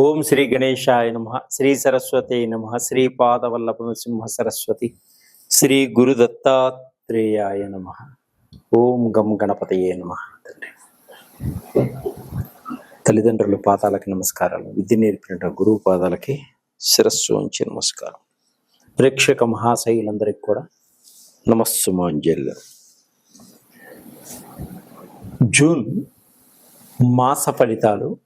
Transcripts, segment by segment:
ఓం శ్రీ గణేశాయ నమ శ్రీ సరస్వతి నమ శ్రీ పాదవల్లభ సింహ సరస్వతి శ్రీ గురు దత్తాత్రేయాయ నమ. ఓం గం గణపతయే నమ. తండ్రి తల్లిదండ్రుల పాదాలకి నమస్కారాలు. విద్య నేర్పిన గురువు పాదాలకి శిరస్సు ఉంచి నమస్కారం. ప్రేక్షక మహాశైలందరికీ కూడా నమస్సుమాంజల్యం జూన్ మాస ఫలితాలు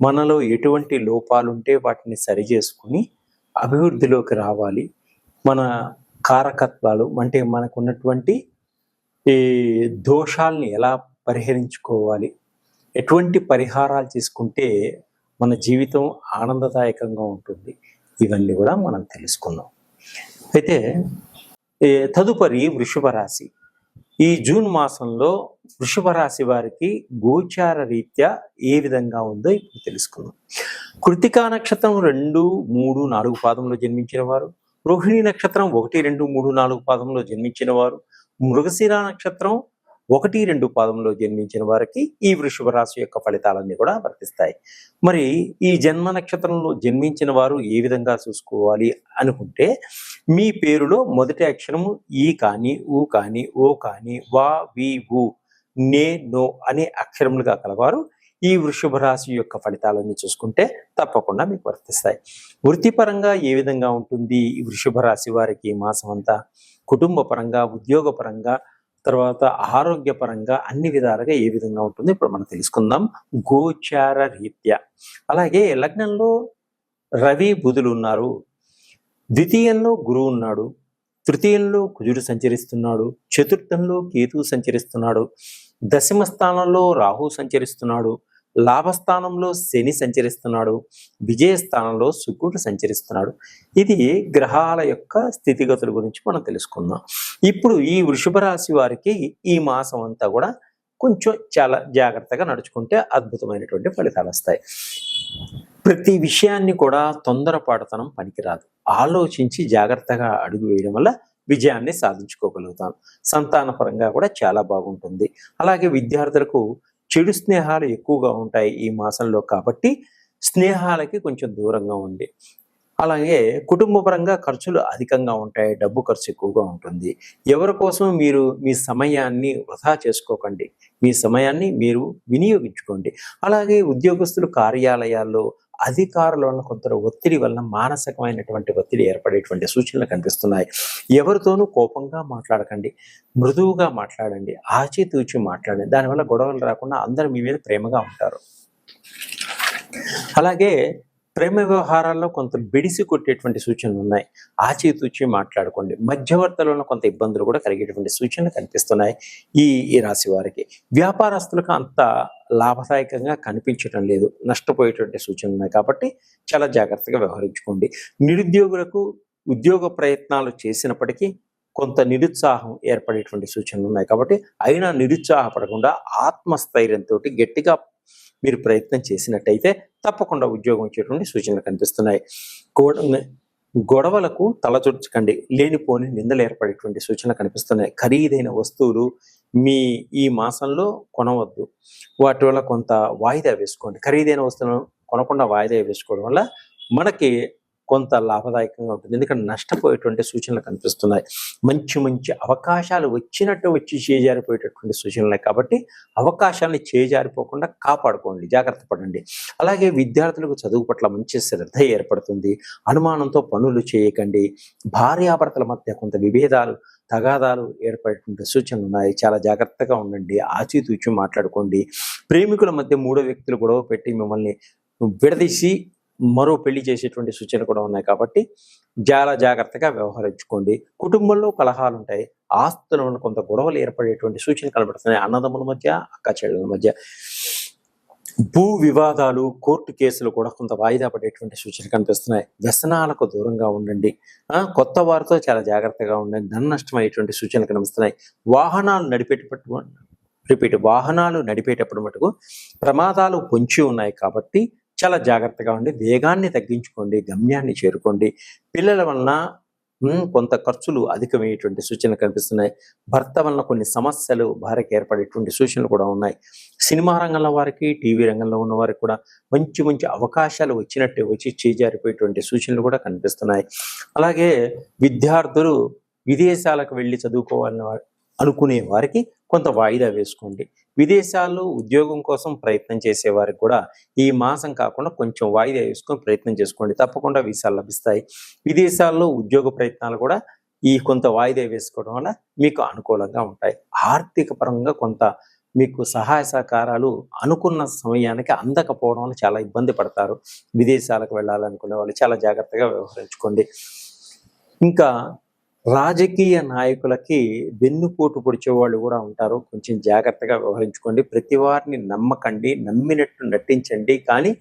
మనలో ఎటువంటి లోపాలు ఉంటే వాటిని సరి చేసుకుని అభివృద్ధిలోకి రావాలి. మన కారకత్వాలు అంటే మనకున్నటువంటి ఈ దోషాల్ని ఎలా పరిహరించుకోవాలి? ఎటువంటి పరిహారాలు తీసుకుంటే మన జీవితం ఆనందదాయకంగా ఉంటుంది? ఇవన్నీ కూడా మనం తెలుసుకుందాం. అయితే తదుపరి వృషభ రాశి. ఈ జూన్ మాసంలో వృషభ రాశి వారికి గోచార రీత్యా ఏ విధంగా ఉందో ఇప్పుడు తెలుసుకుందాం. కృతికా నక్షత్రం రెండు మూడు నాలుగు పాదంలో జన్మించిన వారు రోహిణి నక్షత్రం ఒకటి రెండు మూడు నాలుగు పాదంలో జన్మించిన వారు మృగశిర నక్షత్రం ఒకటి రెండు పాదంలో జన్మించిన వారికి ఈ వృషభ రాశి యొక్క ఫలితాలన్నీ కూడా వర్తిస్తాయి. మరి ఈ జన్మ నక్షత్రంలో జన్మించిన వారు ఏ విధంగా చూసుకోవాలి అనుకుంటే మీ పేరులో మొదటి అక్షరము ఈ కానీ ఊ కానీ ఓ కానీ వా వి ఊ నే నో అనే అక్షరములుగా కలవారు. ఈ వృషభ రాశి యొక్క ఫలితాలన్నీ చూసుకుంటే తప్పకుండా మీకు వర్తిస్తాయి. వృత్తిపరంగా ఏ విధంగా ఉంటుంది ఈ వృషభ రాశి వారికి ఈ మాసం అంతా? కుటుంబ పరంగా ఉద్యోగ పరంగా తర్వాత ఆరోగ్యపరంగా అన్ని విధాలుగా ఏ విధంగా ఉంటుంది? ఇప్పుడు మనం తెలుసుకుందాం. గోచార రీత్యా. అలాగే లగ్నంలో రవి బుధులు ఉన్నారు. ద్వితీయంలో గురువు ఉన్నాడు. తృతీయంలో కుజుడు సంచరిస్తున్నాడు. చతుర్థంలో కేతువు సంచరిస్తున్నాడు. దశమ స్థానంలో రాహు సంచరిస్తున్నాడు లాభస్థానంలో శని సంచరిస్తున్నాడు విజయ స్థానంలో శుక్రుడు సంచరిస్తున్నాడు. ఇది గ్రహాల యొక్క స్థితిగతుల గురించి మనం తెలుసుకుందాం. ఇప్పుడు ఈ వృషభ రాశి వారికి ఈ మాసం అంతా కూడా కొంచెం చాలా జాగ్రత్తగా నడుచుకుంటే అద్భుతమైనటువంటి ఫలితాలు వస్తాయి. ప్రతి విషయాన్ని కూడా తొందరపాటుతనం పనికిరాదు. ఆలోచించి జాగ్రత్తగా అడుగు వేయడం వల్ల విజయాన్ని సాధించుకోగలుగుతాం. సంతాన పరంగా కూడా చాలా బాగుంటుంది. అలాగే విద్యార్థులకు చెడు స్నేహాలు ఎక్కువగా ఉంటాయి ఈ మాసంలో కాబట్టి స్నేహాలకి కొంచెం దూరంగా ఉంది అలాగే కుటుంబపరంగా ఖర్చులు అధికంగా ఉంటాయి డబ్బు ఖర్చు ఎక్కువగా ఉంటుంది. ఎవరి కోసం మీరు మీ సమయాన్ని వృధా చేసుకోకండి. మీ సమయాన్ని మీరు వినియోగించుకోండి. అలాగే ఉద్యోగస్తులు కార్యాలయాల్లో అధికారుల వలన కొంత ఒత్తిడి వలన మానసికమైనటువంటి ఒత్తిడి ఏర్పడేటువంటి సూచనలు కనిపిస్తున్నాయి. ఎవరితోనూ కోపంగా మాట్లాడకండి మృదువుగా మాట్లాడండి ఆచితూచి మాట్లాడండి. దానివల్ల గొడవలు రాకుండా అందరూ మీ మీద ప్రేమగా ఉంటారు. అలాగే ప్రేమ వ్యవహారాల్లో కొంత బిడిసి కొట్టేటువంటి సూచనలు ఉన్నాయి. ఆచితూచి మాట్లాడుకోండి. మధ్యవర్తులలో కొంత ఇబ్బందులు కూడా కలిగేటువంటి సూచనలు కనిపిస్తున్నాయి ఈ ఈ రాశి వారికి. వ్యాపారస్తులకు అంత లాభదాయకంగా కనిపించడం లేదు. నష్టపోయేటువంటి సూచనలు ఉన్నాయి కాబట్టి చాలా జాగ్రత్తగా వ్యవహరించుకోండి. నిరుద్యోగులకు ఉద్యోగ ప్రయత్నాలు చేసినప్పటికీ కొంత నిరుత్సాహం ఏర్పడేటువంటి సూచనలు ఉన్నాయి కాబట్టి అయినా నిరుత్సాహపడకుండా ఆత్మస్థైర్యంతో గట్టిగా మీరు ప్రయత్నం చేసినట్టయితే తప్పకుండా ఉద్యోగం వచ్చేటువంటి సూచనలు కనిపిస్తున్నాయి. గొడ- గొడవలకు తలచొచ్చకండి లేనిపోని నిందలు ఏర్పడేటువంటి సూచనలు కనిపిస్తున్నాయి. ఖరీదైన వస్తువులు మీ ఈ మాసంలో కొనవద్దు. వాటి వల్ల కొంత వాయిదా వేసుకోండి. ఖరీదైన వస్తువులను కొనకుండా వాయిదా వేసుకోవడం వల్ల మనకి కొంత లాభదాయకంగా ఉంటుంది. ఎందుకంటే నష్టపోయేటువంటి సూచనలు కనిపిస్తున్నాయి. మంచి మంచి అవకాశాలు వచ్చినట్టు వచ్చి చేజారిపోయేటటువంటి సూచనలు కాబట్టి అవకాశాన్ని చేజారిపోకుండా కాపాడుకోండి. జాగ్రత్త పడండి. అలాగే విద్యార్థులకు చదువు పట్ల మంచి శ్రద్ధ ఏర్పడుతుంది. అనుమానంతో పనులు చేయకండి. భార్యాభర్తల మధ్య కొంత విభేదాలు తగాదాలు ఏర్పడేటువంటి సూచనలు ఉన్నాయి. చాలా జాగ్రత్తగా ఉండండి. ఆచితూచి మాట్లాడుకోండి. ప్రేమికుల మధ్య మూడో వ్యక్తులు గొడవ పెట్టి మిమ్మల్ని విడదీసి మరో పెళ్ళి చేసేటువంటి సూచనలు కూడా ఉన్నాయి కాబట్టి చాలా జాగ్రత్తగా వ్యవహరించుకోండి. కుటుంబంలో కలహాలు ఉంటాయి ఆస్తులను కొంత గొడవలు ఏర్పడేటువంటి సూచనలు కనబడుతున్నాయి. అన్నదమ్ముల మధ్య అక్క చెల్లెల మధ్య. భూ వివాదాలు కోర్టు కేసులు కూడా కొంత వాయిదా పడేటువంటి సూచనలు కనిపిస్తున్నాయి. వ్యసనాలకు దూరంగా ఉండండి. కొత్త వారితో చాలా జాగ్రత్తగా ఉండండి. ధన నష్టం అయ్యేటువంటి సూచనలు కనిపిస్తున్నాయి. వాహనాలు నడిపేటప్పుడు రిపీట్ వాహనాలు నడిపేటప్పుడు మటుకు ప్రమాదాలు పొంచి ఉన్నాయి కాబట్టి చాలా జాగ్రత్తగా ఉండి వేగాన్ని తగ్గించుకోండి గమ్యాన్ని చేరుకోండి. పిల్లల వలన కొంత ఖర్చులు అధికమయ్యేటువంటి సూచనలు కనిపిస్తున్నాయి. భర్త వలన కొన్ని సమస్యలు భార్యకి ఏర్పడేటువంటి సూచనలు కూడా ఉన్నాయి. సినిమా రంగంలో వారికి టీవీ రంగంలో ఉన్న వారికి కూడా మంచి మంచి అవకాశాలు వచ్చినట్టే వచ్చి చేజారిపోయేటువంటి సూచనలు కూడా కనిపిస్తున్నాయి. అలాగే విద్యార్థులు విదేశాలకు వెళ్ళి చదువుకోవాలని అనుకునే వారికి కొంత వాయిదా వేసుకోండి. విదేశాల్లో ఉద్యోగం కోసం ప్రయత్నం చేసే వారికి కూడా ఈ మాసం కాకుండా కొంచెం వాయిదా వేసుకొని ప్రయత్నం చేసుకోండి. తప్పకుండా వీసాలు లభిస్తాయి. విదేశాల్లో ఉద్యోగ ప్రయత్నాలు కూడా ఈ కొంత వాయిదా వేసుకోవడం వల్ల మీకు అనుకూలంగా ఉంటాయి. ఆర్థిక పరంగా కొంత మీకు సహాయ సహకారాలు అనుకున్న సమయానికి అందకపోవడం వల్ల చాలా ఇబ్బంది పడతారు. విదేశాలకు వెళ్ళాలనుకునే వాళ్ళు చాలా జాగ్రత్తగా వ్యవహరించుకోండి. ఇంకా రాజకీయ నాయకులకి వెన్నుపోటు పొడిచే వాళ్ళు కూడా ఉంటారు. కొంచెం జాగ్రత్తగా వ్యవహరించుకోండి. ప్రతి వారిని నమ్మకండి నమ్మినట్టు నటించండి. కానీ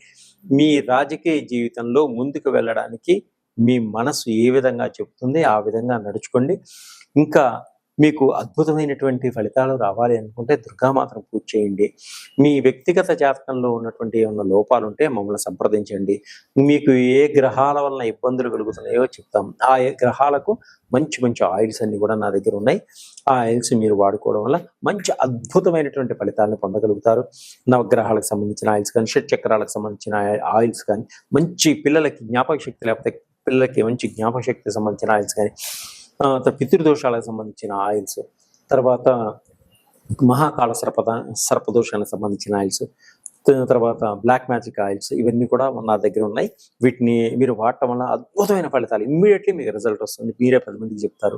మీ రాజకీయ జీవితంలో ముందుకు వెళ్ళడానికి మీ మనసు ఏ విధంగా చెప్తుంది ఆ విధంగా నడుచుకోండి. ఇంకా మీకు అద్భుతమైనటువంటి ఫలితాలు రావాలి అనుకుంటే దుర్గామాతను పూజ చేయండి. మీ వ్యక్తిగత జాతకంలో ఉన్నటువంటి ఏమైనా లోపాలు ఉంటే మమ్మల్ని సంప్రదించండి. మీకు ఏ గ్రహాల వలన ఇబ్బందులు కలుగుతున్నాయో చెప్తాం. ఆ ఏ గ్రహాలకు మంచి మంచి ఆయిల్స్ అన్ని కూడా నా దగ్గర ఉన్నాయి. ఆ ఆయిల్స్ మీరు వాడుకోవడం వల్ల మంచి అద్భుతమైనటువంటి ఫలితాలను పొందగలుగుతారు. నవగ్రహాలకు సంబంధించిన ఆయిల్స్ కానీ షట్ చక్రాలకు సంబంధించిన ఆయిల్స్ కానీ మంచి పిల్లలకి జ్ఞాపక శక్తి లేకపోతే పిల్లలకి మంచి జ్ఞాపక శక్తికి సంబంధించిన ఆయిల్స్ కానీ పితృదోషాలకు సంబంధించిన ఆయిల్స్ తర్వాత మహాకాల సర్పద సర్పదోషానికి సంబంధించిన ఆయిల్స్ తర్వాత బ్లాక్ మ్యాజిక్ ఆయిల్స్ ఇవన్నీ కూడా నా దగ్గర ఉన్నాయి. వీటిని మీరు వాడటం వల్ల అద్భుతమైన ఫలితాలు. ఇమ్మీడియట్లీ మీకు రిజల్ట్ వస్తుంది. మీరే పది మందికి చెప్తారు.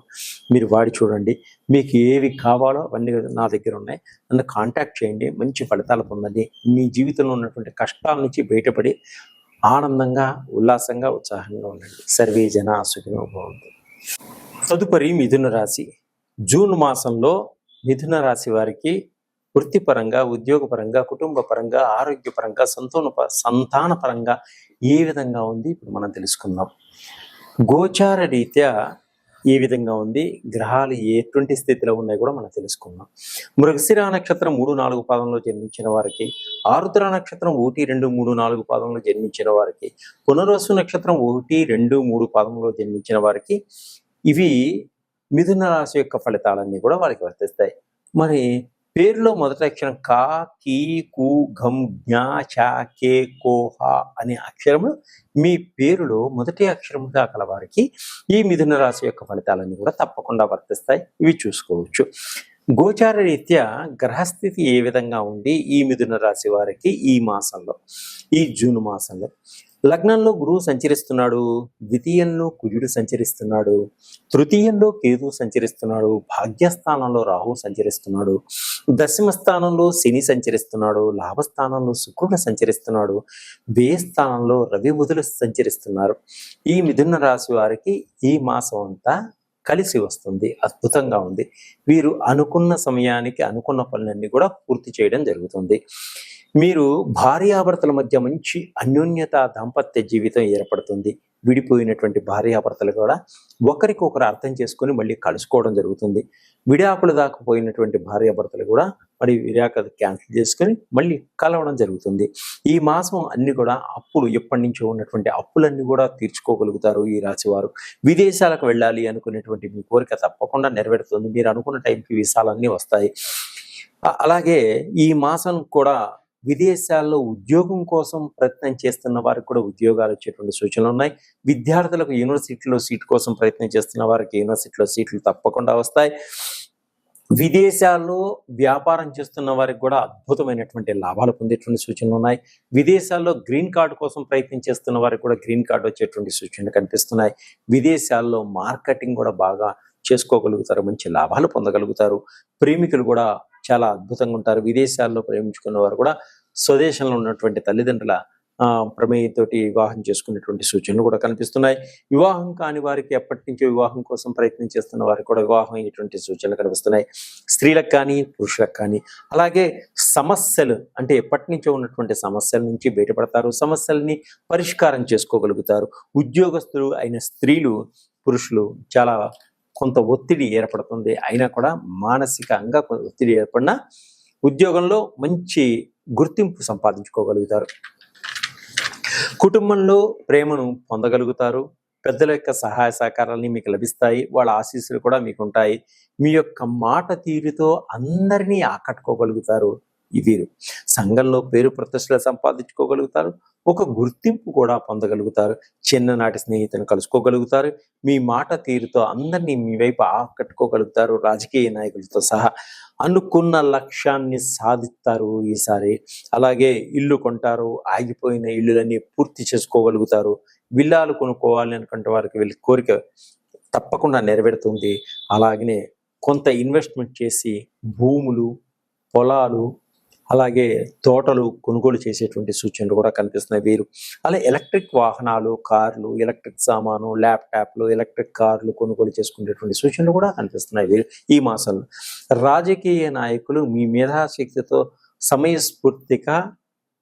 మీరు వాడి చూడండి. మీకు ఏవి కావాలో అవన్నీ నా దగ్గర ఉన్నాయి. నన్ను కాంటాక్ట్ చేయండి. మంచి ఫలితాలు పొందండి. మీ జీవితంలో ఉన్నటువంటి కష్టాల నుంచి బయటపడి ఆనందంగా ఉల్లాసంగా ఉత్సాహంగా ఉండండి. సర్వే జన సుఖినో బాగుంది తదుపరి మిథున రాశి. జూన్ మాసంలో మిథున రాశి వారికి వృత్తిపరంగా ఉద్యోగపరంగా కుటుంబ పరంగా ఆరోగ్యపరంగా సంతాన సంతాన పరంగా ఏ విధంగా ఉంది? ఇప్పుడు మనం తెలుసుకుందాం. గోచార రీత్యా ఏ విధంగా ఉంది? గ్రహాలు ఎటువంటి స్థితిలో ఉన్నాయి కూడా మనం తెలుసుకుందాం. మృగశిర నక్షత్రం మూడు నాలుగు పాదంలో జన్మించిన వారికి ఆరుద్ర నక్షత్రం ఒకటి రెండు మూడు నాలుగు పాదంలో జన్మించిన వారికి పునర్వసు నక్షత్రం ఒకటి రెండు మూడు పాదంలో జన్మించిన వారికి ఇవి మిథున రాశి యొక్క ఫలితాలన్నీ కూడా వారికి వర్తిస్తాయి. మరి పేరులో మొదటి అక్షరం కా కీ కు ఘం జ్ఞా చా కే కో హా అనే అక్షరములు మీ పేరులో మొదటి అక్షరముగా గల వారికి ఈ మిథున రాశి యొక్క ఫలితాలన్నీ కూడా తప్పకుండా వర్తిస్తాయి. ఇవి చూసుకోవచ్చు. గోచార రీత్యా గ్రహస్థితి ఏ విధంగా ఉంది ఈ మిథున రాశి వారికి ఈ మాసంలో ఈ జూన్ మాసంలో లగ్నంలో గురువు సంచరిస్తున్నాడు ద్వితీయంలో కుజుడు సంచరిస్తున్నాడు తృతీయంలో కేతు సంచరిస్తున్నాడు భాగ్యస్థానంలో రాహు సంచరిస్తున్నాడు దశమ స్థానంలో శని సంచరిస్తున్నాడు లాభస్థానంలో శుక్రుడు సంచరిస్తున్నాడు స్థానంలో రవి బుధులు సంచరిస్తున్నారు. ఈ మిథున రాశి వారికి ఈ మాసం అంతా కలిసి వస్తుంది అద్భుతంగా ఉంది. వీరు అనుకున్న సమయానికి అనుకున్న పనులన్నీ కూడా పూర్తి చేయడం జరుగుతుంది. మీరు భార్యాభర్తల మధ్య మంచి అన్యోన్యత దాంపత్య జీవితం ఏర్పడుతుంది. విడిపోయినటువంటి భార్యాభర్తలు కూడా ఒకరికొకరు అర్థం చేసుకొని మళ్ళీ కలుసుకోవడం జరుగుతుంది. విడాకులు దాకా పోయినటువంటి భార్యాభర్తలు కూడా మరి విడాక క్యాన్సిల్ చేసుకొని మళ్ళీ కలవడం జరుగుతుంది. ఈ మాసం అన్ని కూడా అప్పులు ఎప్పటి నుంచో ఉన్నటువంటి అప్పులన్నీ కూడా తీర్చుకోగలుగుతారు ఈ రాశివారు. విదేశాలకు వెళ్ళాలి అనుకునేటువంటి మీ కోరిక తప్పకుండా నెరవేరుతుంది. మీరు అనుకున్న టైంకి వీసాలన్నీ వస్తాయి. అలాగే ఈ మాసం కూడా విదేశాల్లో ఉద్యోగం కోసం ప్రయత్నం చేస్తున్న వారికి కూడా ఉద్యోగాలు వచ్చేటువంటి సూచనలు ఉన్నాయి. విద్యార్థులకు యూనివర్సిటీలో సీట్ కోసం ప్రయత్నం చేస్తున్న వారికి యూనివర్సిటీలో సీట్లు తప్పకుండా వస్తాయి. విదేశాల్లో వ్యాపారం చేస్తున్న వారికి కూడా అద్భుతమైనటువంటి లాభాలు పొందేటువంటి సూచనలు ఉన్నాయి. విదేశాల్లో గ్రీన్ కార్డు కోసం ప్రయత్నం చేస్తున్న వారికి కూడా గ్రీన్ కార్డు వచ్చేటువంటి సూచనలు కనిపిస్తున్నాయి. విదేశాల్లో మార్కెటింగ్ కూడా బాగా చేసుకోగలుగుతారు మంచి లాభాలు పొందగలుగుతారు. ప్రేమికులు కూడా చాలా అద్భుతంగా ఉంటారు. విదేశాల్లో ప్రేమించుకున్న వారు కూడా స్వదేశంలో ఉన్నటువంటి తల్లిదండ్రుల ఆ, ప్రమేయంతో వివాహం చేసుకునేటువంటి సూచనలు కూడా కనిపిస్తున్నాయి. వివాహం కాని వారికి ఎప్పటి నుంచో వివాహం కోసం ప్రయత్నం చేస్తున్న వారికి కూడా వివాహం అయ్యేటువంటి సూచనలు కనిపిస్తున్నాయి. స్త్రీలకు కానీ పురుషులకు కానీ అలాగే సమస్యలు అంటే ఎప్పటి నుంచో ఉన్నటువంటి సమస్యల నుంచి బయటపడతారు. సమస్యల్ని పరిష్కారం చేసుకోగలుగుతారు. ఉద్యోగస్తులు అయిన స్త్రీలు పురుషులు చాలా కొంత ఒత్తిడి ఏర్పడుతుంది. అయినా కూడా మానసికంగా కొంత ఒత్తిడి ఏర్పడినా ఉద్యోగంలో మంచి గుర్తింపు సంపాదించుకోగలుగుతారు. కుటుంబంలో ప్రేమను పొందగలుగుతారు. పెద్దల యొక్క సహాయ సహకారాలని మీకు లభిస్తాయి. వాళ్ళ ఆశీస్సులు కూడా మీకు ఉంటాయి. మీ యొక్క మాట తీరుతో అందరినీ ఆకట్టుకోగలుగుతారు వీరు. సంఘంలో పేరు ప్రతిష్టలు సంపాదించుకోగలుగుతారు. ఒక గుర్తింపు కూడా పొందగలుగుతారు. చిన్ననాటి స్నేహితులను కలుసుకోగలుగుతారు. మీ మాట తీరుతో అందరినీ మీ వైపు ఆకట్టుకోగలుగుతారు. రాజకీయ నాయకులతో సహా అనుకున్న లక్ష్యాన్ని సాధిస్తారు ఈసారి. అలాగే ఇల్లు కొంటారు ఆగిపోయిన ఇల్లులన్నీ పూర్తి చేసుకోగలుగుతారు. విల్లాలు కొనుక్కోవాలి అనుకుంటే వారికి వెళ్ళి కోరిక తప్పకుండా నెరవేరుతుంది. అలాగనే కొంత ఇన్వెస్ట్మెంట్ చేసి భూములు పొలాలు అలాగే తోటలు కొనుగోలు చేసేటువంటి సూచనలు కూడా కనిపిస్తున్నాయి. వీరు అలాగే ఎలక్ట్రిక్ వాహనాలు కార్లు ఎలక్ట్రిక్ సామాను ల్యాప్టాప్లు ఎలక్ట్రిక్ కార్లు కొనుగోలు చేసుకునేటువంటి సూచనలు కూడా కనిపిస్తున్నాయి వీరు ఈ మాసంలో. రాజకీయ నాయకులు మీ మేధాశక్తితో సమయస్ఫూర్తిగా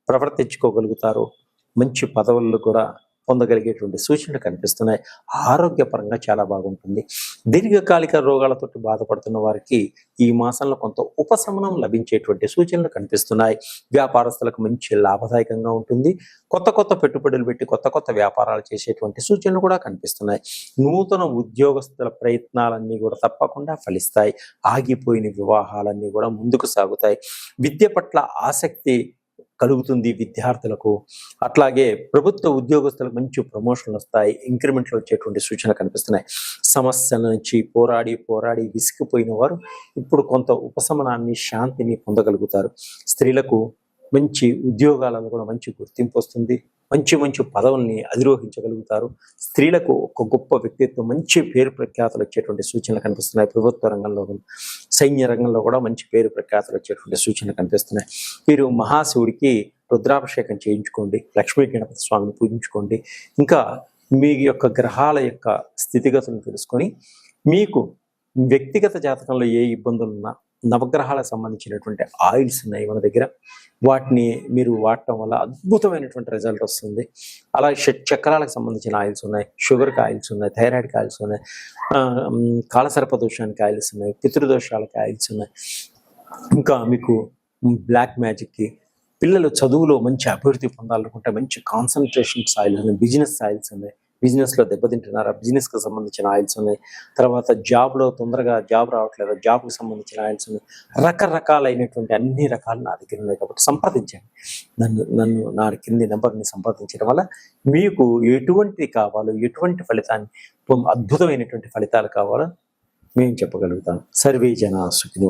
ప్రవర్తించుకోగలుగుతారు. మంచి పదవులు కూడా పొందగలిగేటువంటి సూచనలు కనిపిస్తున్నాయి. ఆరోగ్యపరంగా చాలా బాగుంటుంది. దీర్ఘకాలిక రోగాలతో బాధపడుతున్న వారికి ఈ మాసంలో కొంత ఉపశమనం లభించేటువంటి సూచనలు కనిపిస్తున్నాయి. వ్యాపారస్తులకు మంచి లాభదాయకంగా ఉంటుంది. కొత్త కొత్త పెట్టుబడులు పెట్టి కొత్త కొత్త వ్యాపారాలు చేసేటువంటి సూచనలు కూడా కనిపిస్తున్నాయి. నూతన ఉద్యోగస్తుల ప్రయత్నాలన్నీ కూడా తప్పకుండా ఫలిస్తాయి. ఆగిపోయిన వివాహాలన్నీ కూడా ముందుకు సాగుతాయి. విద్య పట్ల ఆసక్తి కలుగుతుంది విద్యార్థులకు. అట్లాగే ప్రభుత్వ ఉద్యోగస్తులకు మంచి ప్రమోషన్లు వస్తాయి. ఇంక్రిమెంట్లు వచ్చేటువంటి సూచనలు కనిపిస్తున్నాయి. సమస్యల నుంచి పోరాడి పోరాడి విసిగిపోయిన వారు ఇప్పుడు కొంత ఉపశమనాన్ని శాంతిని పొందగలుగుతారు. స్త్రీలకు మంచి ఉద్యోగాలలో కూడా మంచి గుర్తింపు వస్తుంది. మంచి మంచి పదవుల్ని అధిరోహించగలుగుతారు. స్త్రీలకు ఒక గొప్ప వ్యక్తిత్వం మంచి పేరు ప్రఖ్యాతలు వచ్చేటువంటి సూచనలు కనిపిస్తున్నాయి. ప్రభుత్వ రంగంలో సైన్య రంగంలో కూడా మంచి పేరు ప్రఖ్యాతలు వచ్చేటువంటి సూచనలు కనిపిస్తున్నాయి. మీరు మహాశివుడికి రుద్రాభిషేకం చేయించుకోండి లక్ష్మీ గణపతి స్వామిని పూజించుకోండి. ఇంకా మీ యొక్క గ్రహాల యొక్క స్థితిగతులను తెలుసుకొని మీకు వ్యక్తిగత జాతకంలో ఏ ఇబ్బందులు ఉన్నా నవగ్రహాలకు సంబంధించినటువంటి ఆయిల్స్ ఉన్నాయి మన దగ్గర. వాటిని మీరు వాడటం వల్ల అద్భుతమైనటువంటి రిజల్ట్ వస్తుంది. అలాగే షట్ చక్రాలకు సంబంధించిన ఆయిల్స్ ఉన్నాయి. షుగర్కి ఆయిల్స్ ఉన్నాయి. థైరాయిడ్కి ఆయిల్స్ ఉన్నాయి. కాలసర్ప దోషానికి ఆయిల్స్ ఉన్నాయి. పితృదోషాలకి ఆయిల్స్ ఉన్నాయి. ఇంకా మీకు బ్లాక్ మ్యాజిక్కి పిల్లలు చదువులో మంచి అభివృద్ధి పొందాలనుకుంటే మంచి కాన్సన్ట్రేషన్ ఆయిల్స్ ఉన్నాయి బిజినెస్ ఆయిల్స్ ఉన్నాయి. బిజినెస్లో దెబ్బతింటున్నారా? దెబ్బతింటున్నారు సంబంధించిన ఆయిల్స్ ఉన్నాయి తర్వాత జాబ్లో తొందరగా జాబ్ రావట్లేదు? జాబ్కి సంబంధించిన ఆయిల్స్ ఉన్నాయి రకరకాలైనటువంటి అన్ని రకాలు నా దగ్గర ఉన్నాయి కాబట్టి సంప్రదించండి. నన్ను నన్ను నా కింది నెంబర్ని సంప్రదించడం వల్ల మీకు ఎటువంటి కావాలో ఎటువంటి ఫలితాన్ని అద్భుతమైనటువంటి ఫలితాలు కావాలో మేము చెప్పగలుగుతాం సర్వే జన సుఖినో